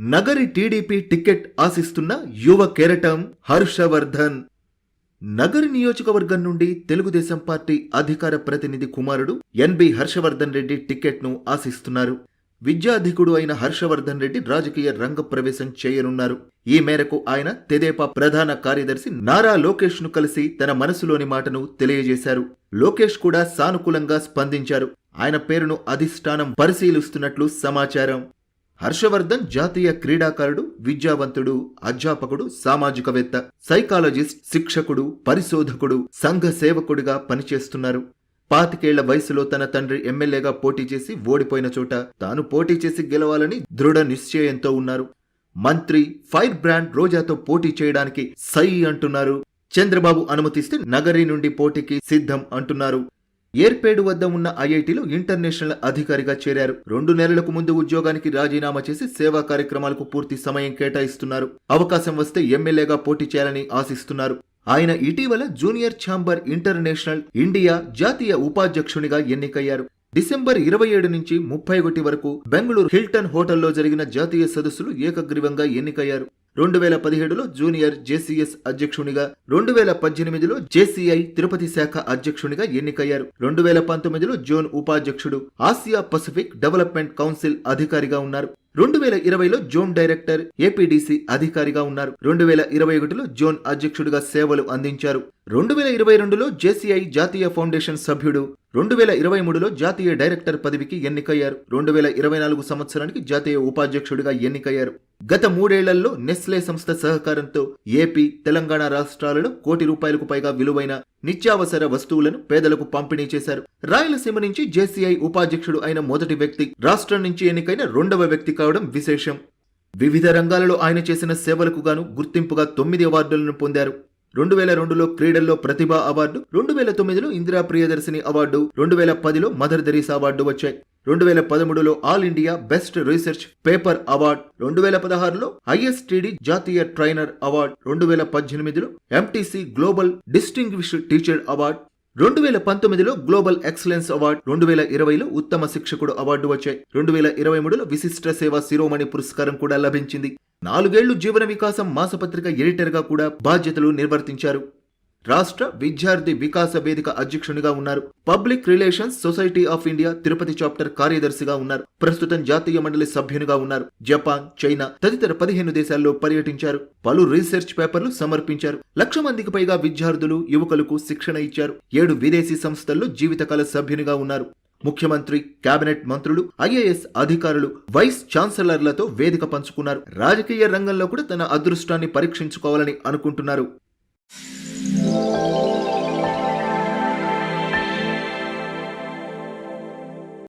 Nagari TDP ticket ఆశిస్తున్న యువ కెరటం హర్షవర్ధన్. నగరి నియోజకవర్గం నుండి తెలుగుదేశం పార్టీ అధికార ప్రతినిధి కుమారుడు ఎన్బి హర్షవర్ధన్ రెడ్డి టికెట్ను ఆశిస్తున్నారు. విద్యాధికుడు అయిన హర్షవర్ధన్ రెడ్డి రాజకీయ రంగ ప్రవేశం చేయనున్నారు. ఈ మేరకు ఆయన తెదేపా ప్రధాన కార్యదర్శి నారా లోకేష్ను కలిసి తన మనసులోని మాటను తెలియజేశారు. లోకేష్ కూడా సానుకూలంగా స్పందించారు. ఆయన పేరును అధిష్టానం పరిశీలిస్తున్నట్లు సమాచారం. హర్షవర్ధన్ జాతీయ క్రీడాకారుడు విద్యావంతుడు అధ్యాపకుడు సామాజికవేత్త సైకాలజిస్ట్ శిక్షకుడు పరిశోధకుడు సంఘ సేవకుడిగా పనిచేస్తున్నారు. పాతికేళ్ళ వయసులో తన తండ్రి ఎమ్మెల్యేగా పోటీ చేసి ఓడిపోయిన చోట తాను పోటీ చేసి గెలవాలని దృఢ నిశ్చయంతో ఉన్నారు. మంత్రి ఫైర్ బ్రాండ్ రోజాతో పోటీ చేయడానికి సై అంటున్నారు. చంద్రబాబు అనుమతిస్తే నగరి నుండి పోటీకి సిద్ధం అంటున్నారు. ఏర్పేడు వద్ద ఉన్న ఐఐటిలో ఇంటర్నేషనల్ అధికారిగా చేరారు. రెండు నెలలకు ముందు ఉద్యోగానికి రాజీనామా చేసి సేవా కార్యక్రమాలకు పూర్తి సమయం కేటాయిస్తున్నారు. అవకాశం వస్తే ఎమ్మెల్యేగా పోటీ చేయాలని ఆశిస్తున్నారు. ఆయన ఇటీవల జూనియర్ ఛాంబర్ ఇంటర్నేషనల్ ఇండియా జాతీయ ఉపాధ్యక్షునిగా ఎన్నికయ్యారు. డిసెంబర్ ఇరవై ఏడు నుంచి ముప్పై ఒకటి వరకు బెంగళూరు హిల్టన్ హోటల్లో జరిగిన జాతీయ సదస్సులు ఏకగ్రీవంగా ఎన్నికయ్యారు. రెండు వేల పదిహేడులో జూనియర్ జేసీఎస్ అధ్యక్షునిగా రెండు వేల పద్దెనిమిదిలో జేసీఐ తిరుపతి శాఖ అధ్యక్షునిగా ఎన్నికయ్యారు. రెండు వేల పంతొమ్మిదిలో జోన్ ఉపాధ్యక్షుడు ఆసియా పసిఫిక్ డెవలప్మెంట్ కౌన్సిల్ అధికారిగా ఉన్నారు. రెండు వేల ఇరవైలో జోన్ డైరెక్టర్ ఏపీడీసీ అధికారిగా ఉన్నారు. రెండు వేల ఇరవై ఒకటిలో జోన్ అధ్యక్షుడిగా సేవలు అందించారు. రెండు వేల ఇరవై రెండులో జేసీఐ జాతీయ ఫౌండేషన్ సభ్యుడు. రెండు వేల ఇరవై మూడులో జాతీయ డైరెక్టర్ పదవికి ఎన్నికయ్యారు. రెండు వేల ఇరవై నాలుగు సంవత్సరానికి జాతీయ ఉపాధ్యక్షుడిగా ఎన్నికయ్యారు. గత మూడేళ్ళలో నెస్లే సంస్థ సహకారంతో ఏపీ తెలంగాణ రాష్ట్రాలలో కోటి రూపాయలకు పైగా విలువైన నిత్యావసర వస్తువులను పేదలకు పంపిణీ చేశారు. రాయలసీమ నుంచి జేసీఐ ఉపాధ్యక్షుడు అయిన మొదటి వ్యక్తి రాష్ట్రం నుంచి ఎన్నికైన రెండవ వ్యక్తి కావడం విశేషం. వివిధ రంగాలలో ఆయన చేసిన సేవలకు గాను గుర్తింపుగా తొమ్మిది అవార్డులను పొందారు. రెండు వేల రెండులో క్రీడల్లో ప్రతిభ అవార్డు రెండు వేల తొమ్మిదిలో ఇందిరా ప్రియదర్శిని అవార్డు రెండు వేల పదిలో మదర్ దెరీసా అవార్డు వచ్చాయి. రెండు వేల పదమూడులో all India best research paper award రెండు వేల పదహారులో ఐఎస్టిడి జాతీయ ట్రైనర్ అవార్డ్ రెండు వేల పద్దెనిమిదిలో MTC global distinguished teacher award రెండు వేల పంతొమ్మిదిలో గ్లోబల్ ఎక్సలెన్స్ అవార్డ్ రెండు వేల ఇరవైలో ఉత్తమ శిక్షకుడు అవార్డు వచ్చాయి. రెండు వేల ఇరవై మూడులో విశిష్ట సేవా శిరోమణి పురస్కారం కూడా లభించింది. నాలుగేళ్ళు జీవన వికాసం మాసపత్రిక ఎడిటర్గా కూడా బాధ్యతలు నిర్వర్తించారు. రాష్ట్ర విద్యార్థి వికాస వేదిక అధ్యక్షునిగా ఉన్నారు. Public relations society of India Tirupati chapter కార్యదర్శిగా ఉన్నారు. ప్రస్తుతం జాతీయ మండలి సభ్యునిగా ఉన్నారు. జపాన్ చైనా తదితర పదిహేను దేశాల్లో పర్యటించారు. పలు రీసెర్చ్ పేపర్లు సమర్పించారు. లక్ష మందికి పైగా విద్యార్థులు యువకులకు శిక్షణ ఇచ్చారు. ఏడు విదేశీ సంస్థల్లో జీవితకాల సభ్యునిగా ఉన్నారు. ముఖ్యమంత్రి కేబినెట్ మంత్రులు ఐఏఎస్ అధికారులు వైస్ ఛాన్సలర్లతో వేదిక పంచుకున్నారు. రాజకీయ రంగంలో కూడా తన అదృష్టాన్ని పరీక్షించుకోవాలని అనుకుంటున్నారు.